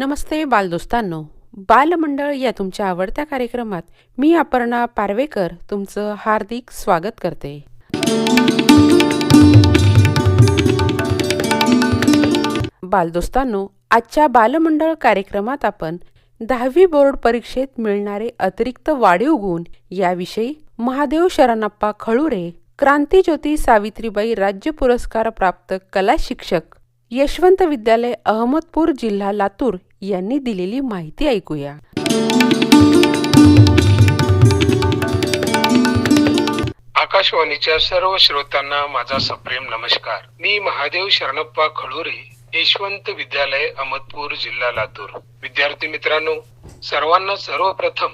नमस्ते बालदोस्तांनो. बालमंडळ या तुमच्या आवडत्या कार्यक्रमात मी अपर्णा पारवेकर तुमचं हार्दिक स्वागत करते. बालदोस्तांनो आजच्या बालमंडळ कार्यक्रमात आपण दहावी बोर्ड परीक्षेत मिळणारे अतिरिक्त वाढीव गुण याविषयी महादेव शरणप्पा खळुरे क्रांतीज्योती सावित्रीबाई राज्य पुरस्कार प्राप्त कला शिक्षक यशवंत विद्यालय अहमदपूर जिल्हा लातूर यांनी दिलेली माहिती ऐकूया. आकाशवाणीच्या सर्व श्रोत्यांना माझा सप्रेम नमस्कार. मी महादेव शरणप्पा खळुरे यशवंत विद्यालय अहमदपूर जिल्हा लातूर. विद्यार्थी मित्रांनो सर्वांना सर्वप्रथम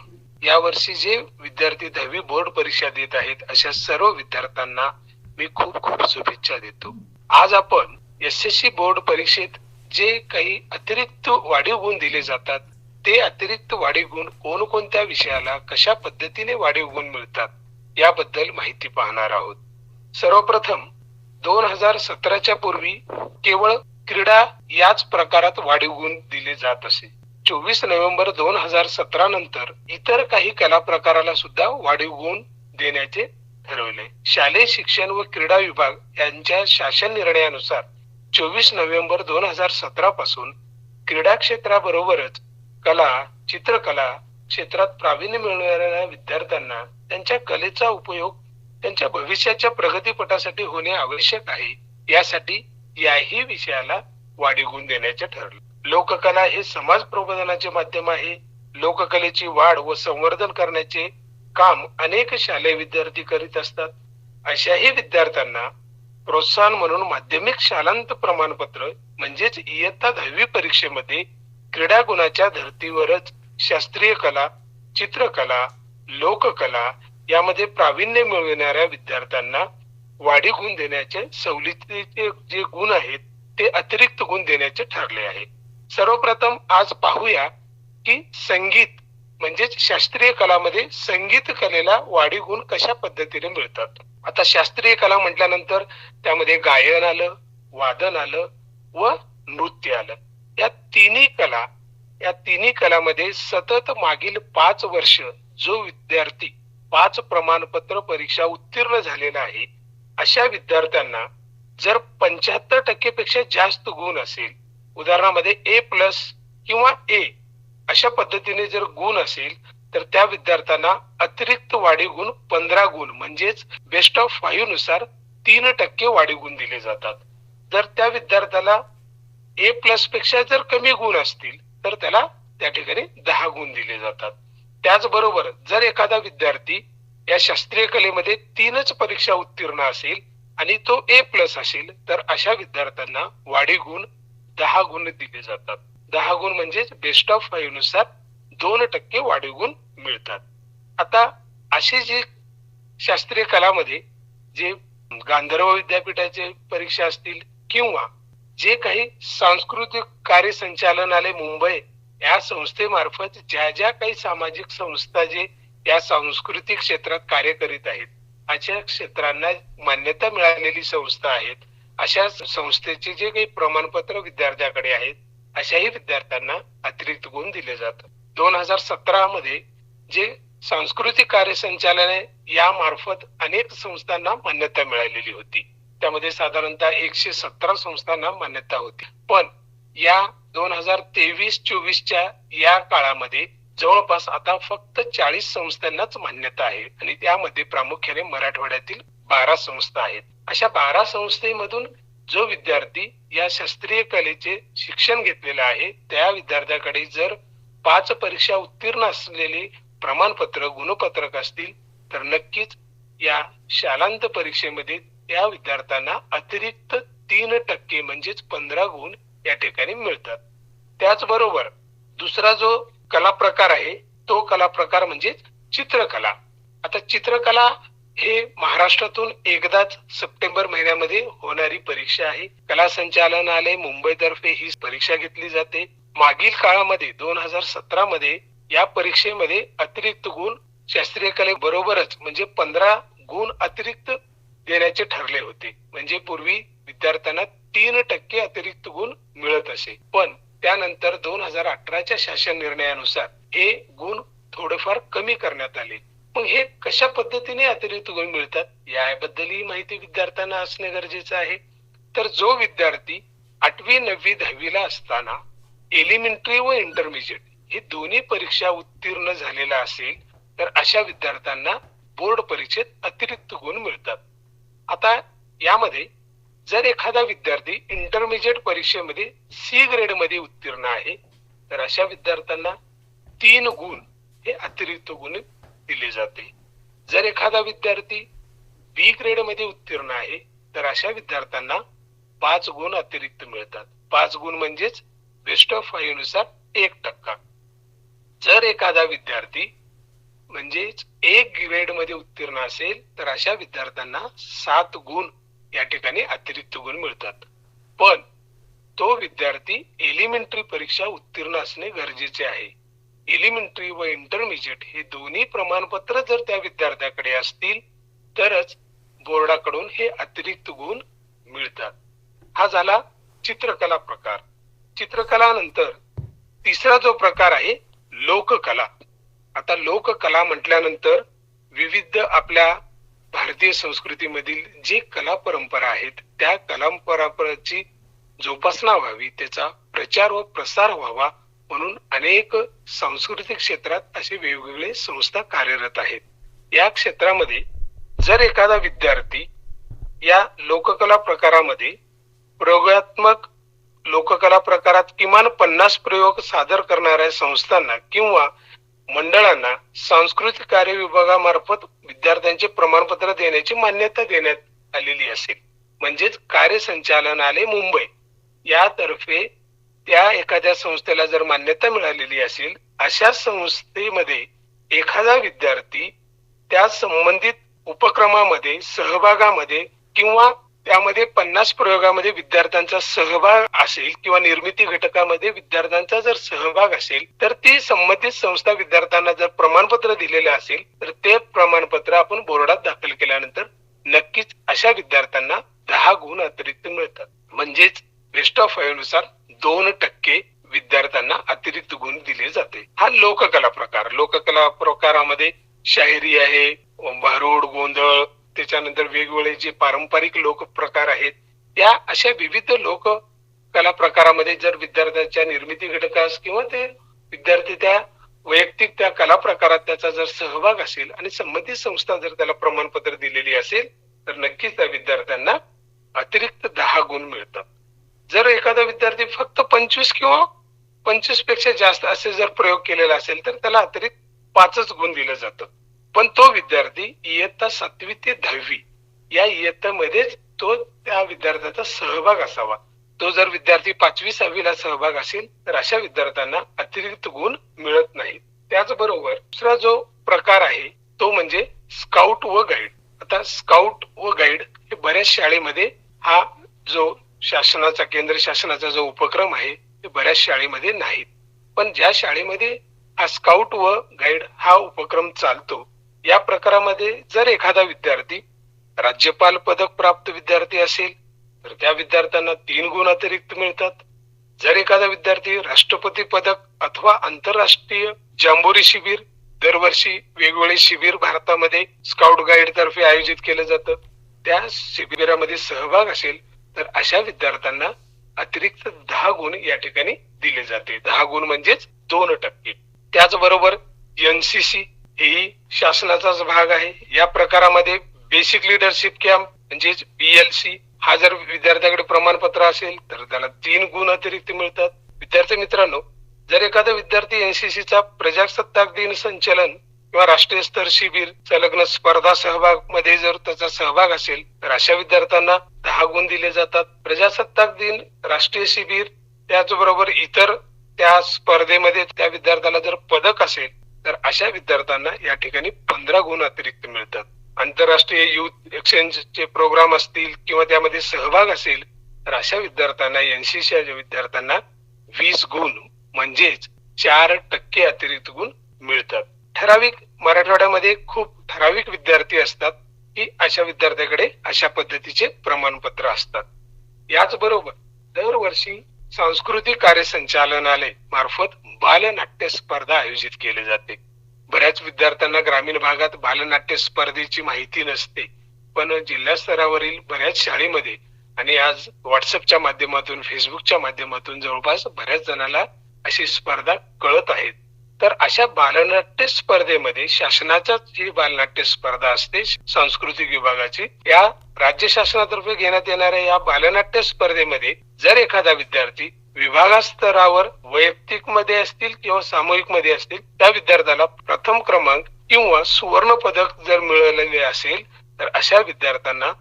या वर्षी जे विद्यार्थी दहावी बोर्ड परीक्षा देत आहेत अशा सर्व विद्यार्थ्यांना मी खूप खूप शुभेच्छा देतो. आज आपण एस एस सी बोर्ड परीक्षेत जे काही अतिरिक्त वाढीव गुण दिले जातात ते अतिरिक्त वाढीव गुण कोणकोणत्या विषयाला कशा पद्धतीने वाढीव गुण मिळतात याबद्दल माहिती पाहणार आहोत. सर्वप्रथम दोन हजार सतराच्या पूर्वी केवळ क्रीडा याच प्रकारात वाढीव गुण दिले जात असे. चोवीस नोव्हेंबर दोन हजार सतरा नंतर इतर काही कला प्रकाराला सुद्धा वाढीव गुण देण्याचे ठरवले. शालेय शिक्षण व क्रीडा विभाग यांच्या शासन निर्णयानुसार चोवीस नोव्हेंबर दोन हजार सतरा पासून क्रीडा क्षेत्राबरोबरच कला चित्रकला क्षेत्रात प्रावीण्य मिळवणाऱ्या विद्यार्थ्यांना त्यांच्या कलेचा उपयोग त्यांच्या भविष्याच्या प्रगतीपटासाठी होणे आवश्यक आहे यासाठी याही विषयाला वाढीगुण देण्याचे ठरले. लोककला हे समाज प्रबोधनाचे माध्यम आहे. लोककलेची वाढ व संवर्धन करण्याचे काम अनेक शालेय विद्यार्थी करीत असतात. अशाही विद्यार्थ्यांना प्रोत्साहन म्हणून माध्यमिक शालांत प्रमाणपत्र म्हणजेच इयत्ता दहावी परीक्षेमध्ये क्रीडा गुणाच्या धर्तीवरच शास्त्रीय कला चित्रकला लोककला यामध्ये प्रावीण्य मिळविणाऱ्या विद्यार्थ्यांना वाढी गुण देण्याचे सवलतीचे जे गुण आहेत ते अतिरिक्त गुण देण्याचे ठरले आहे. सर्वप्रथम आज पाहूया की संगीत म्हणजेच शास्त्रीय कलामध्ये संगीत कलेला वाढी गुण कशा पद्धतीने मिळतात? आता शास्त्रीय कला म्हटल्यानंतर त्यामध्ये गायन आलं वादन आलं व नृत्य आलं. या तिन्ही कला या तिन्ही कलामध्ये सतत मागील पाच वर्ष जो विद्यार्थी पाच प्रमाणपत्र परीक्षा उत्तीर्ण झालेला आहे अशा विद्यार्थ्यांना जर पंच्याहत्तर टक्के पेक्षा जास्त गुण असेल उदाहरणामध्ये ए प्लस किंवा ए अशा पद्धतीने जर गुण असेल तर त्या विद्यार्थ्यांना अतिरिक्त वाढीव गुण पंधरा गुण म्हणजेच बेस्ट ऑफ फाईव्हनुसार तीन टक्के वाढीव गुण दिले जातात. जर त्या विद्यार्थ्याला ए प्लसपेक्षा जर कमी गुण असतील तर त्याला त्या ठिकाणी दहा गुण दिले जातात. त्याचबरोबर जर एखादा विद्यार्थी या शास्त्रीय कलेमध्ये तीनच परीक्षा उत्तीर्ण असेल आणि तो ए प्लस असेल तर अशा विद्यार्थ्यांना वाढीव गुण दहा गुण दिले जातात. दहा गुण म्हणजेच बेस्ट ऑफ फाईव्हनुसार दोन टक्के वाढीव गुण मिळतात. आता अशी जी शास्त्रीय कलामध्ये जे गांधर्व विद्यापीठाचे परीक्षा असतील किंवा जे काही सांस्कृतिक कार्य संचालनालय मुंबई या संस्थेमार्फत ज्या ज्या काही सामाजिक संस्था जे या सांस्कृतिक क्षेत्रात कार्य करीत आहेत अशा क्षेत्रांना मान्यता मिळालेली संस्था आहेत अशा संस्थेचे जे काही प्रमाणपत्र विद्यार्थ्याकडे आहेत अशाही विद्यार्थ्यांना अतिरिक्त गुण दिले जातात. दोन हजार सतरा मध्ये जे सांस्कृतिक कार्य संचालने या मार्फत अनेक संस्थांना मान्यता मिळालेली होती. त्यामध्ये साधारणतः एकशे सतरा संस्थांना मान्यता होती. पण या दोन हजार तेवीस चोवीसच्या या काळामध्ये जवळपास आता फक्त चाळीस संस्थांनाच मान्यता आहे आणि त्यामध्ये प्रामुख्याने मराठवाड्यातील बारा संस्था आहेत. अशा बारा संस्थेमधून जो विद्यार्थी या शास्त्रीय कलेचे शिक्षण घेतलेलं आहे त्या विद्यार्थ्याकडे जर पाच परीक्षा उत्तीर्ण असलेले प्रमाणपत्र गुणपत्रक असतील तर नक्कीच या शालांत परीक्षेमध्ये त्या विद्यार्थ्यांना अतिरिक्त तीन टक्के म्हणजेच पंधरा गुण या ठिकाणी मिळतात. त्याचबरोबर दुसरा जो कला प्रकार आहे तो कला प्रकार म्हणजे चित्रकला. आता चित्रकला हे महाराष्ट्रातून एकदाच सप्टेंबर महिन्यामध्ये होणारी परीक्षा आहे. कला संचालनालय मुंबईतर्फे ही परीक्षा घेतली जाते. मागील काळामध्ये दोन हजार सतरा मध्ये या परीक्षेमध्ये अतिरिक्त गुण शास्त्रीय कले बरोबरच म्हणजे पंधरा गुण अतिरिक्त देण्याचे ठरले होते. म्हणजे पूर्वी विद्यार्थ्यांना तीन टक्के अतिरिक्त गुण मिळत असे. पण त्यानंतर दोन हजार अठराच्या शासन निर्णयानुसार हे गुण थोडेफार कमी करण्यात आले. मग हे कशा पद्धतीने अतिरिक्त गुण मिळतात? याबद्दलही माहिती विद्यार्थ्यांना असणे गरजेचं आहे. तर जो विद्यार्थी आठवी नववी दहावीला असताना एलिमेंटरी व इंटरमिजिएट हे दोन्ही परीक्षा उत्तीर्ण झालेला असेल तर अशा विद्यार्थ्यांना बोर्ड परीक्षेत अतिरिक्त गुण मिळतात. आता यामध्ये जर एखादा विद्यार्थी इंटरमिजिएट परीक्षेमध्ये सी ग्रेडमध्ये उत्तीर्ण आहे तर अशा विद्यार्थ्यांना तीन गुण हे अतिरिक्त गुण दिले जाते. जर एखादा विद्यार्थी बी ग्रेडमध्ये उत्तीर्ण आहे तर अशा विद्यार्थ्यांना पाच गुण अतिरिक्त मिळतात. पाच गुण म्हणजेच बेस्ट ऑफ फाईव्हनुसार एक टक्का. जर एखादा विद्यार्थी म्हणजेच एक ग्रेडमध्ये उत्तीर्ण असेल तर अशा विद्यार्थ्यांना सात गुण या ठिकाणी अतिरिक्त गुण मिळतात. पण तो विद्यार्थी एलिमेंटरी परीक्षा उत्तीर्ण असणे गरजेचे आहे. एलिमेंटरी व इंटरमिजिएट हे दोन्ही प्रमाणपत्र जर त्या विद्यार्थ्याकडे असतील तरच बोर्डाकडून हे अतिरिक्त गुण मिळतात. हा झाला चित्रकला प्रकार. चित्रकला नंतर तिसरा जो प्रकार आहे लोककला. आता लोककला म्हटल्यानंतर विविध आपल्या भारतीय संस्कृतीमधील जे कला परंपरा आहेत त्या कला परंपराची जोपासना व्हावी त्याचा प्रचार व प्रसार व्हावा म्हणून अनेक सांस्कृतिक क्षेत्रात असे वेगवेगळे संस्था कार्यरत आहेत. या क्षेत्रामध्ये जर एखादा विद्यार्थी या लोककला प्रकारामध्ये प्रयोगात्मक लोककला प्रकारात किमान पन्नास प्रयोग सादर करणाऱ्या संस्थांना किंवा मंडळांना सांस्कृतिक कार्य विभागामार्फत विद्यार्थ्यांचे प्रमाणपत्र देण्याची मान्यता देण्यात आलेली असेल. म्हणजेच कार्य संचालनालय मुंबई. यातर्फे त्या एखाद्या संस्थेला जर मान्यता मिळालेली असेल अशा संस्थेमध्ये एखादा विद्यार्थी त्या संबंधित उपक्रमामध्ये सहभागामध्ये किंवा त्यामध्ये पन्नास प्रयोगामध्ये विद्यार्थ्यांचा सहभाग असेल किंवा निर्मिती घटकामध्ये विद्यार्थ्यांचा जर सहभाग असेल तर ती संबंधित संस्था विद्यार्थ्यांना जर प्रमाणपत्र दिलेले असेल तर ते प्रमाणपत्र आपण बोर्डात दाखल केल्यानंतर नक्कीच अशा विद्यार्थ्यांना दहा गुण अतिरिक्त मिळतात. म्हणजेच बेस्ट ऑफ फाईव्हनुसार दोन टक्के विद्यार्थ्यांना अतिरिक्त गुण दिले जाते. हा लोककला प्रकार. लोककला प्रकारामध्ये शायरी आहे भारूड गोंधळ त्याच्यानंतर वेगवेगळे जे पारंपरिक लोक प्रकार आहेत या अशा विविध लोक कला प्रकारामध्ये जर विद्यार्थ्यांच्या निर्मिती घटकास किंवा ते विद्यार्थी त्या वैयक्तिक त्या कला प्रकारात त्याचा जर सहभाग असेल आणि संबंधित संस्था जर त्याला प्रमाणपत्र दिलेली असेल तर नक्कीच त्या विद्यार्थ्यांना अतिरिक्त दहा गुण मिळतात. जर एखादा विद्यार्थी फक्त पंचवीस किंवा पंचवीसपेक्षा जास्त असे जर प्रयोग केलेला असेल तर त्याला अतिरिक्त पाचच गुण दिलं जातं. पण तो विद्यार्थी इयत्ता सातवी ते दहावी या इयत्तामध्येच तो त्या विद्यार्थ्याचा सहभाग असावा. तो जर विद्यार्थी पाचवी सहावीला सहभाग असेल तर अशा विद्यार्थ्यांना अतिरिक्त गुण मिळत नाही त्याचबरोबर दुसरा जो प्रकार आहे तो म्हणजे स्काउट व गाईड. आता स्काउट व गाईड हे बऱ्याच शाळेमध्ये हा जो शासनाचा केंद्र शासनाचा जो उपक्रम आहे ते बऱ्याच शाळेमध्ये नाहीत. पण ज्या शाळेमध्ये हा स्काउट व गाईड हा उपक्रम चालतो या प्रकारामध्ये जर एखादा विद्यार्थी राज्यपाल पदक प्राप्त विद्यार्थी असेल तर त्या विद्यार्थ्यांना तीन गुण अतिरिक्त मिळतात. जर एखादा विद्यार्थी राष्ट्रपती पदक अथवा आंतरराष्ट्रीय जांबोरी शिबिर दरवर्षी वेगवेगळे शिबिर भारतामध्ये स्काउट गाईड तर्फे आयोजित केलं जातं. त्या शिबिरामध्ये सहभाग असेल तर अशा विद्यार्थ्यांना अतिरिक्त दहा गुण या ठिकाणी दिले जाते. दहा गुण म्हणजेच दोन टक्के. त्याचबरोबर एनसीसी ही शासनाचाच भाग आहे. या प्रकारामध्ये बेसिक लिडरशिप कॅम्प म्हणजेच बीएलसी हा जर विद्यार्थ्याकडे प्रमाणपत्र असेल तर त्याला तीन गुण अतिरिक्त मिळतात. विद्यार्थी मित्रांनो जर एखादा विद्यार्थी एनसीसीचा प्रजासत्ताक दिन संचलन किंवा राष्ट्रीय स्तर शिबिर संलग्न स्पर्धा सहभागमध्ये जर त्याचा सहभाग असेल तर अशा विद्यार्थ्यांना दहा गुण दिले जातात. प्रजासत्ताक दिन राष्ट्रीय शिबिर त्याचबरोबर इतर त्या स्पर्धेमध्ये त्या विद्यार्थ्याला जर पदक असेल तर अशा विद्यार्थ्यांना या ठिकाणी पंधरा गुण अतिरिक्त मिळतात. आंतरराष्ट्रीय युथ एक्सचेंजचे प्रोग्राम असतील किंवा त्यामध्ये सहभाग असेल तर अशा विद्यार्थ्यांना एनसीसीच्या विद्यार्थ्यांना वीस गुण म्हणजेच चार टक्के अतिरिक्त गुण मिळतात. ठराविक मराठवाड्यामध्ये खूप ठराविक विद्यार्थी असतात की अशा विद्यार्थ्याकडे अशा पद्धतीचे प्रमाणपत्र असतात. याचबरोबर दरवर्षी सांस्कृतिक कार्य संचालनालय मार्फत बालनाट्य स्पर्धा आयोजित केली जाते. बऱ्याच विद्यार्थ्यांना ग्रामीण भागात बालनाट्य स्पर्धेची माहिती नसते पण जिल्हा स्तरावरील बऱ्याच शाळेमध्ये आणि आज व्हॉट्सअपच्या माध्यमातून फेसबुकच्या माध्यमातून जवळपास बऱ्याच जणांना अशी स्पर्धा कळत आहेत. तर अशा बालनाट्य स्पर्धेमध्ये शासनाच्या जी बालनाट्य स्पर्धा असते सांस्कृतिक विभागाची या राज्य शासनातर्फे घेण्यात येणाऱ्या या बालनाट्य स्पर्धेमध्ये जर एखादा विद्यार्थी विभागास्तरावर वैयक्तिकमध्ये असतील किंवा सामूहिकमध्ये असतील त्या विद्यार्थ्याला प्रथम क्रमांक किंवा सुवर्ण पदक जर मिळालेले असेल तर अशा विद्यार्थ्यांना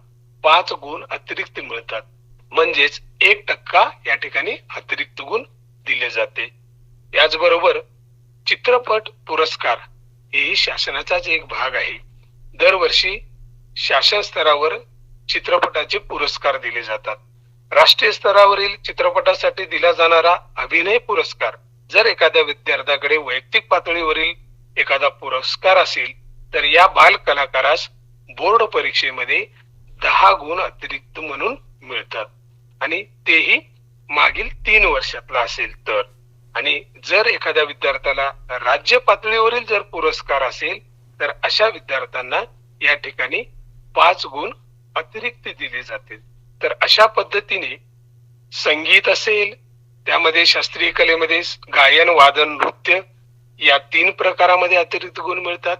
पाच गुण अतिरिक्त मिळतात. म्हणजेच एक टक्का या ठिकाणी अतिरिक्त गुण दिले जाते. याचबरोबर चित्रपट पुरस्कार हेही शासनाचाच एक भाग आहे. दरवर्षी शासन स्तरावर चित्रपटाचे पुरस्कार दिले जातात. राष्ट्रीय स्तरावरील चित्रपटासाठी दिला जाणारा अभिनय पुरस्कार जर एखाद्या विद्यार्थ्याकडे वैयक्तिक पातळीवरील एखादा पुरस्कार असेल तर या बाल कलाकारास बोर्ड परीक्षेमध्ये दहा गुण अतिरिक्त म्हणून मिळतात. आणि तेही मागील तीन वर्षातला असेल तर. आणि जर एखाद्या विद्यार्थ्याला राज्य पातळीवरील जर पुरस्कार असेल तर अशा विद्यार्थ्यांना या ठिकाणी पाच गुण अतिरिक्त दिले जातील. तर अशा पद्धतीने संगीत असेल त्यामध्ये शास्त्रीय कलेमध्ये गायन वादन नृत्य या तीन प्रकारामध्ये अतिरिक्त गुण मिळतात.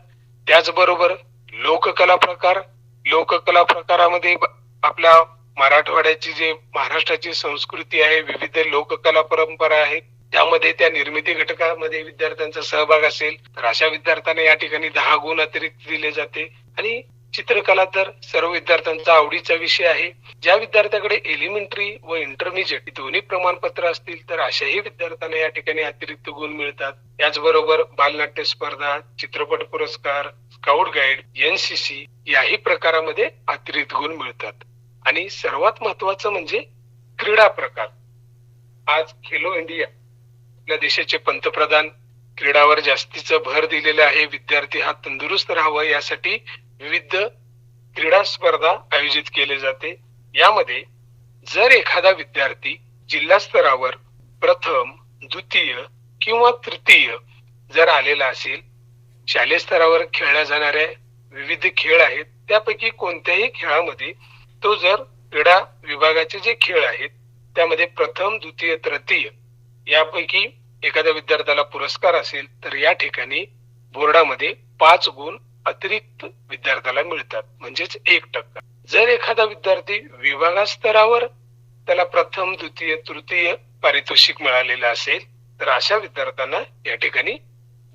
त्याचबरोबर लोककला प्रकार लोककला प्रकारामध्ये आपल्या मराठवाड्याची जे महाराष्ट्राची संस्कृती आहे विविध लोककला परंपरा आहेत त्यामध्ये त्या निर्मिती घटकामध्ये विद्यार्थ्यांचा सहभाग असेल तर अशा विद्यार्थ्यांना या ठिकाणी दहा गुण अतिरिक्त दिले जाते. आणि चित्रकला तर सर्व विद्यार्थ्यांचा आवडीचा विषय आहे. ज्या विद्यार्थ्याकडे एलिमेंटरी व इंटरमिजिएट दोन्ही प्रमाणपत्र असतील तर अशाही विद्यार्थ्यांना या ठिकाणी अतिरिक्त गुण मिळतात. याचबरोबर बालनाट्य स्पर्धा चित्रपट पुरस्कार स्काउट गाईड एनसीसी याही प्रकारामध्ये अतिरिक्त गुण मिळतात. आणि सर्वात महत्वाचं म्हणजे क्रीडा प्रकार. आज खेलो इंडिया आपल्या देशाचे पंतप्रधान क्रीडावर जास्तीचा भर दिलेलं आहे. विद्यार्थी हा तंदुरुस्त राहावा यासाठी विविध क्रीडा स्पर्धा आयोजित केले जाते. यामध्ये जर एखादा विद्यार्थी जिल्हा स्तरावर प्रथम द्वितीय किंवा तृतीय जर आलेला असेल शालेय स्तरावर खेळल्या जाणाऱ्या विविध खेळ आहेत. त्यापैकी कोणत्याही खेळामध्ये तो जर क्रीडा विभागाचे जे खेळ आहेत त्यामध्ये प्रथम द्वितीय तृतीय यापैकी एखाद्या विद्यार्थ्याला पुरस्कार असेल तर या ठिकाणी बोर्डामध्ये पाच गुण अतिरिक्त विद्यार्थ्याला मिळतात. म्हणजेच एक टक्का. जर एखादा विद्यार्थी विभागास्तरावर त्याला प्रथम द्वितीय तृतीय पारितोषिक मिळालेलं असेल तर अशा विद्यार्थ्यांना या ठिकाणी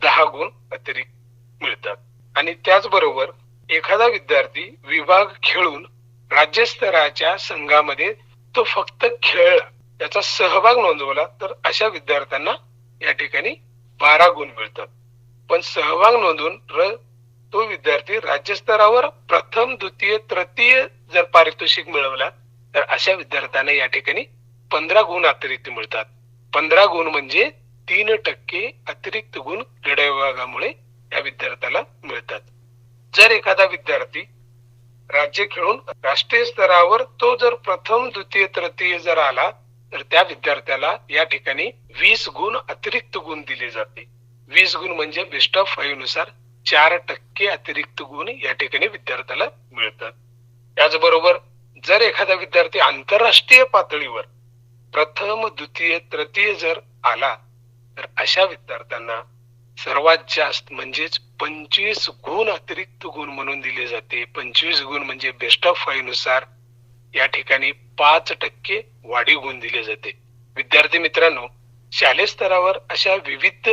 दहा गुण अतिरिक्त मिळतात. आणि त्याचबरोबर एखादा विद्यार्थी विभाग खेळून राज्यस्तराच्या संघामध्ये तो फक्त खेळला त्याचा सहभाग नोंदवला तर अशा विद्यार्थ्यांना या ठिकाणी बारा गुण मिळतात. पण सहभाग नोंदवून तो विद्यार्थी राज्यस्तरावर प्रथम द्वितीय तृतीय जर पारितोषिक मिळवला तर अशा विद्यार्थ्यांना या ठिकाणी पंधरा गुण अतिरिक्त मिळतात. पंधरा गुण म्हणजे तीन टक्के अतिरिक्त गुण क्रीडा विभागामुळे या विद्यार्थ्याला मिळतात. जर एखादा विद्यार्थी राज्य खेळून राष्ट्रीय स्तरावर तो जर प्रथम द्वितीय तृतीय जर आला तर त्या विद्यार्थ्याला या ठिकाणी वीस गुण अतिरिक्त गुण दिले जाते. वीस गुण म्हणजे बेस्ट ऑफ फाईव्हनुसार चार टक्के अतिरिक्त गुण या ठिकाणी विद्यार्थ्याला मिळतात. त्याचबरोबर जर एखादा विद्यार्थी आंतरराष्ट्रीय पातळीवर प्रथम द्वितीय तृतीय जर आला तर अशा विद्यार्थ्यांना सर्वात जास्त म्हणजेच पंचवीस गुण अतिरिक्त गुण म्हणून दिले जाते. पंचवीस गुण म्हणजे बेस्ट ऑफ फाईव्हनुसार या ठिकाणी पाच टक्के वाढीव गुण दिले जाते. विद्यार्थी मित्रांनो शालेय स्तरावर अशा विविध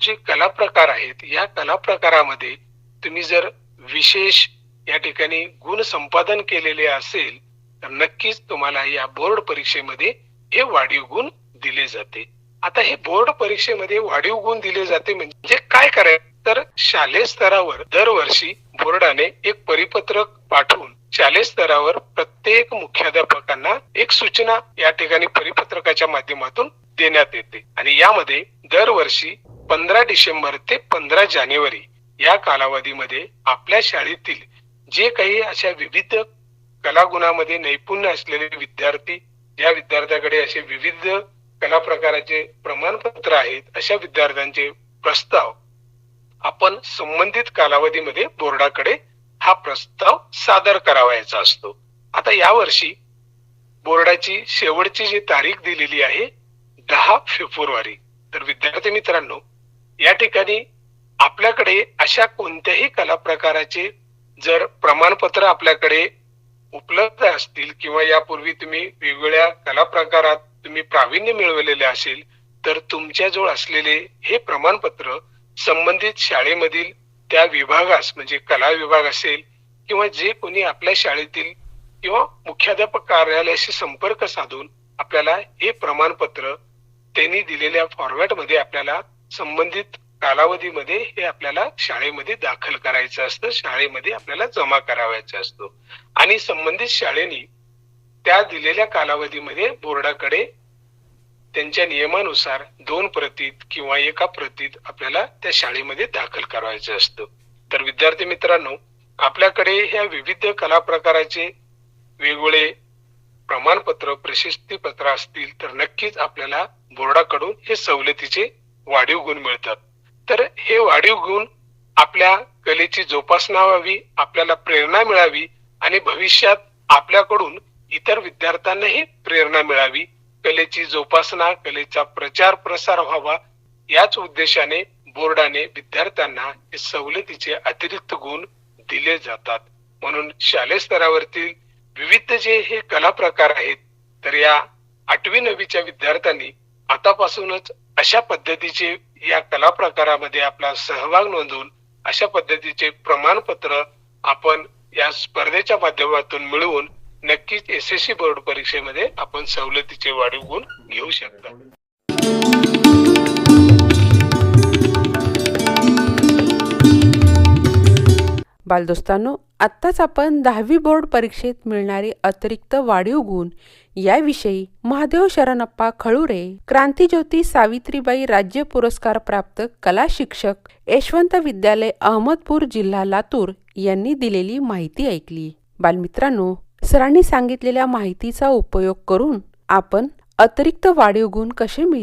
जे कला प्रकार आहेत या कला प्रकारामध्ये तुम्ही जर विशेष या ठिकाणी गुण संपादन केलेले असेल तर नक्कीच तुम्हाला या बोर्ड परीक्षेमध्ये हे वाढीव गुण दिले जाते. आता हे बोर्ड परीक्षेमध्ये वाढीव गुण दिले जाते म्हणजे काय करायचं? तर शालेय स्तरावर दरवर्षी बोर्डाने एक परिपत्रक पाठवून शालेय स्तरावर प्रत्येक मुख्याध्यापकांना एक सूचना या ठिकाणी परिपत्रकाच्या माध्यमातून देण्यात येते. आणि यामध्ये दरवर्षी पंधरा डिसेंबर ते पंधरा जानेवारी या कालावधीमध्ये आपल्या शाळेतील जे काही अशा विविध कलागुणामध्ये नैपुण्य असलेले विद्यार्थी ज्या विद्यार्थ्याकडे असे विविध कला प्रकाराचे प्रमाणपत्र आहेत अशा विद्यार्थ्यांचे प्रस्ताव आपण संबंधित कालावधीमध्ये बोर्डाकडे हा प्रस्ताव सादर करावायचा असतो. आता यावर्षी बोर्डाची शेवटची जी तारीख दिलेली आहे दहा फेब्रुवारी. तर विद्यार्थी मित्रांनो या ठिकाणी आपल्याकडे अशा कोणत्याही कला प्रकाराचे जर प्रमाणपत्र आपल्याकडे उपलब्ध असतील किंवा यापूर्वी तुम्ही वेगवेगळ्या कला प्रकारात तुम्ही प्रावीण्य मिळवलेले असेल तर तुमच्याजवळ असलेले हे प्रमाणपत्र संबंधित शाळेमधील त्या विभागास म्हणजे कला विभाग असेल किंवा जे कोणी आपल्या शाळेतील किंवा मुख्याध्यापक कार्यालयाशी संपर्क साधून आपल्याला हे प्रमाणपत्र त्यांनी दिलेल्या फॉर्मॅटमध्ये आपल्याला संबंधित कालावधीमध्ये हे आपल्याला शाळेमध्ये दाखल करायचं असतं शाळेमध्ये आपल्याला जमा करावायचं असतो. आणि संबंधित शाळेनी त्या दिलेल्या कालावधीमध्ये बोर्डाकडे त्यांच्या नियमानुसार दोन प्रतीत किंवा एका प्रतीत आपल्याला त्या शाळेमध्ये दाखल करायचं असतं. तर विद्यार्थी मित्रांनो आपल्याकडे ह्या विविध कला प्रकाराचे वेगवेगळे प्रमाणपत्र प्रशस्ती पत्र असतील तर नक्कीच आपल्याला बोर्डाकडून हे सवलतीचे वाढीव गुण मिळतात. तर हे वाढीव गुण आपल्या कलेची जोपासना व्हावी आपल्याला प्रेरणा मिळावी आणि भविष्यात आपल्याकडून इतर विद्यार्थ्यांनाही प्रेरणा मिळावी कलेची जोपासना कलेचा प्रचार प्रसार व्हावा याच उद्देशाने बोर्डाने विद्यार्थ्यांना हे सवलतीचे अतिरिक्त गुण दिले जातात. म्हणून शालेय स्तरावरतील विविध जे हे कला प्रकार आहेत तर या आठवी नववीच्या विद्यार्थ्यांनी आतापासूनच अशा पद्धतीचे या कला प्रकारामध्ये आपला सहभाग नोंदवून अशा पद्धतीचे प्रमाणपत्र आपण या स्पर्धेच्या माध्यमातून मिळवून नक्कीच एस एस सी बोर्ड परीक्षेमध्ये आपण सवलतीचे वाढीव गुण घेऊ शकता. बालदोस्तांनो आत्ताच आपण दहावी बोर्ड परीक्षेत मिळणारे अतिरिक्त वाढीव गुण याविषयी महादेव शरणप्पा खळुरे क्रांतीज्योती सावित्रीबाई राज्य पुरस्कार प्राप्त कला शिक्षक यशवंत विद्यालय अहमदपूर जिल्हा लातूर यांनी दिलेली माहिती ऐकली. बालमित्रांनो सरांनी सांगितलेल्या माहितीचा उपयोग करून आपण अतिरिक्त वाढीव गुण कसे मिळतील?